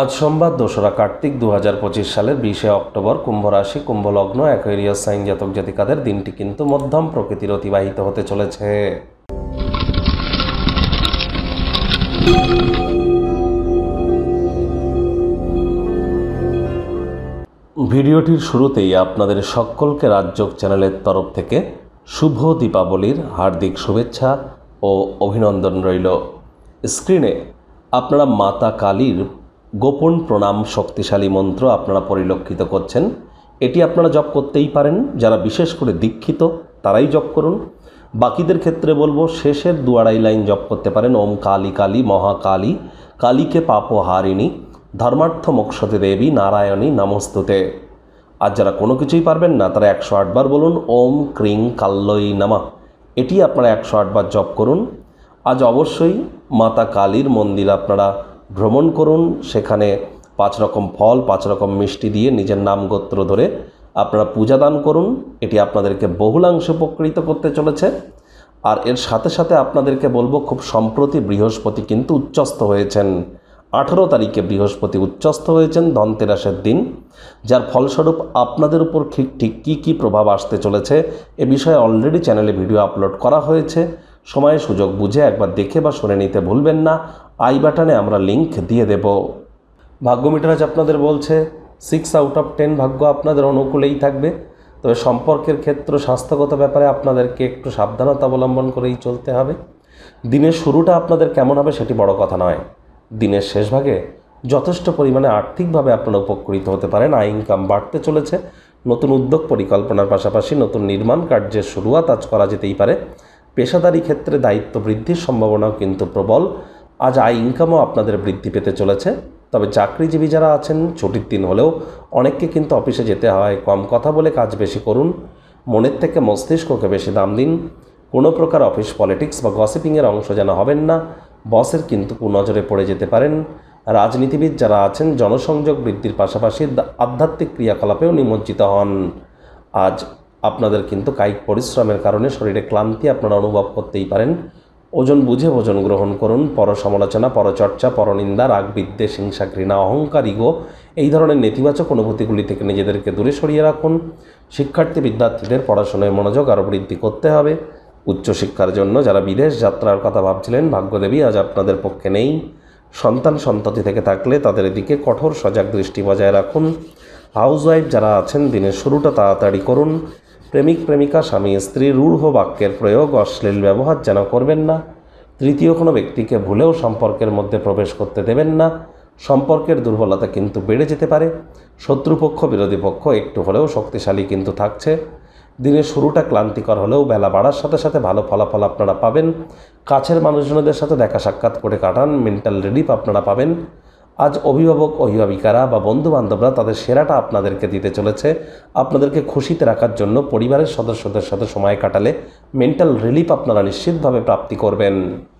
আজ সোমবার দোসরা কার্তিক দু হাজার পঁচিশ সালের বিশে অক্টোবর কুম্ভ রাশি কুম্ভ লগ্ন অ্যাকোয়ারিয়াস সাইন জাতক জাতিকাদের দিনটি কিন্তু মধ্যম প্রকৃতির অতিবাহিত হতে চলেছে। ভিডিওটির শুরুতেই আপনাদের সকলকে রাজযোগ চ্যানেলের তরফ থেকে শুভ দীপাবলির হার্দিক শুভেচ্ছা ও অভিনন্দন রইল। স্ক্রিনে আপনারা মাতা কালীর গোপন প্রণাম শক্তিশালী মন্ত্র আপনারা পরিলক্ষিত করছেন। এটি আপনারা জপ করতেই পারেন। যারা বিশেষ করে দীক্ষিত, তারাই জপ করুন। বাকিদের ক্ষেত্রে বলব, শেষের দু আড়াই লাইন জপ করতে পারেন। ওম কালী কালী মহাকালী কালীকে পাপহারিণী, ধর্মার্থ মোক্ষতে দেবী, নারায়ণী, নমস্তুতে। আর যারা কোনো কিছুই পারবেন না, তারা একশো আটবার বলুন, ওম ক্রিং কাল্লই নামা। এটি আপনারা একশো আটবার জপ করুন। আজ অবশ্যই মাতা কালীর মন্দির আপনারা ভ্রমণ করুন, সেখানে পাঁচ রকম ফল, পাঁচ রকম মিষ্টি দিয়ে নিজের নাম গোত্র ধরে আপনারা পূজা দান করুন। এটি আপনাদেরকে বহুলাংশে উপকৃত করতে চলেছে। আর এর সাথে সাথে আপনাদেরকে বলব, খুব সম্প্রতি বৃহস্পতি কিন্তু উচ্চস্থ হয়েছেন। আঠেরো তারিখে বৃহস্পতি উচ্চস্থ হয়েছেন ধনতেরাসের দিন, যার ফলস্বরূপ আপনাদের উপর ঠিক ঠিক কী কী প্রভাব আসতে চলেছে এ বিষয়ে অলরেডি চ্যানেলে ভিডিও আপলোড করা হয়েছে। সময় সুযোগ বুঝে একবার দেখে বা শুনে নিতে ভুলবেন না। আই বাটনে আমরা লিংক দিয়ে দেব। ভাগ্য মিটারাজ আপনাদের বলছে সিক্স আউট অফ টেন ভাগ্য আপনাদের অনুকূলেই থাকবে। তবে সম্পর্কের ক্ষেত্র, স্বাস্থ্যগত ব্যাপারে আপনাদেরকে একটু সাবধানতা অবলম্বন করেই চলতে হবে। দিনের শুরুটা আপনাদের কেমন হবে সেটি বড় কথা নয়। দিনের শেষ ভাগে যথেষ্ট পরিমাণে আর্থিকভাবে আপনারা উপকৃত হতে পারেন। আয় ইনকাম বাড়তে চলেছে। নতুন উদ্যোগ পরিকল্পনার পাশাপাশি নতুন নির্মাণ কার্যের শুরুয়াত আজ করা যেতেই পারে। পেশাদারি ক্ষেত্রে দায়িত্ব বৃদ্ধির সম্ভাবনাও কিন্তু প্রবল। আজ আয় ইনকামও আপনাদের বৃদ্ধি পেতে চলেছে। তবে চাকরিজীবী যারা আছেন, ছুটির দিন হলেও অনেককে কিন্তু অফিসে যেতে হয়। কম কথা বলে কাজ বেশি করুন। মনের থেকে মস্তিষ্ককে বেশি দাম দিন। কোনো প্রকার অফিস পলিটিক্স বা গসিপিংয়ের অংশ যেন হবেন না। বসের কিন্তু কুনজরে পড়ে যেতে পারেন। রাজনীতিবিদ যারা আছেন, জনসংযোগ বৃদ্ধির পাশাপাশি আধ্যাত্মিক ক্রিয়াকলাপেও নিমজ্জিত হন। আজ আপনাদের কিন্তু কায়িক পরিশ্রমের কারণে শরীরে ক্লান্তি আপনারা অনুভব করতেই পারেন। ওজন বুঝে ভোজন গ্রহণ করুন পর সমালোচনা পরচর্চা, পরনিন্দা রাগ বিদ্বেষ হিংসা, ঘৃণা, অহংকার, ইগো, এই ধরনের নেতিবাচক অনুভূতিগুলি থেকে নিজেদেরকে দূরে সরিয়ে রাখুন। শিক্ষার্থী, বিদ্যার্থীদের পড়াশোনায় মনোযোগ আরও বৃদ্ধি করতে হবে। উচ্চশিক্ষার জন্য যারা বিদেশ যাত্রার কথা ভাবছিলেন, ভাগ্যদেবী আজ আপনাদের পক্ষে নেই। সন্তান সন্ততি থেকে থাকলে তাদের দিকে কঠোর সজাগ দৃষ্টি বজায় রাখুন। হাউসওয়াইফ যারা আছেন, দিনের শুরুটা তাড়াতাড়ি করুন। প্রেমিক প্রেমিকা স্বামী, স্ত্রী রূঢ় বাক্যের প্রয়োগ অশ্লীল ব্যবহার যেন করবেন না। তৃতীয় কোনো ব্যক্তিকে ভুলেও সম্পর্কের মধ্যে প্রবেশ করতে দেবেন না। সম্পর্কের দুর্বলতা কিন্তু বেড়ে যেতে পারে। শত্রুপক্ষ, বিরোধী পক্ষ একটু হলেও শক্তিশালী কিন্তু থাকছে। দিনের শুরুটা ক্লান্তিকর হলেও বেলা বাড়ার সাথে সাথে ভালো ফলাফল আপনারা পাবেন। কাছের মানুষজনদের সাথে দেখা সাক্ষাৎ করে কাটান। মেন্টাল রিলিফ আপনারা পাবেন। আজ অভিভাবক, অভিভাবিকারা বা বন্ধুবান্ধবরা তাদের সেরাটা আপনাদেরকে দিতে চলেছে। আপনাদেরকে খুশিতে রাখার জন্য পরিবারের সদস্যদের সাথে সময় কাটালে মেন্টাল রিলিফ আপনারা নিশ্চিতভাবে প্রাপ্তি করবেন।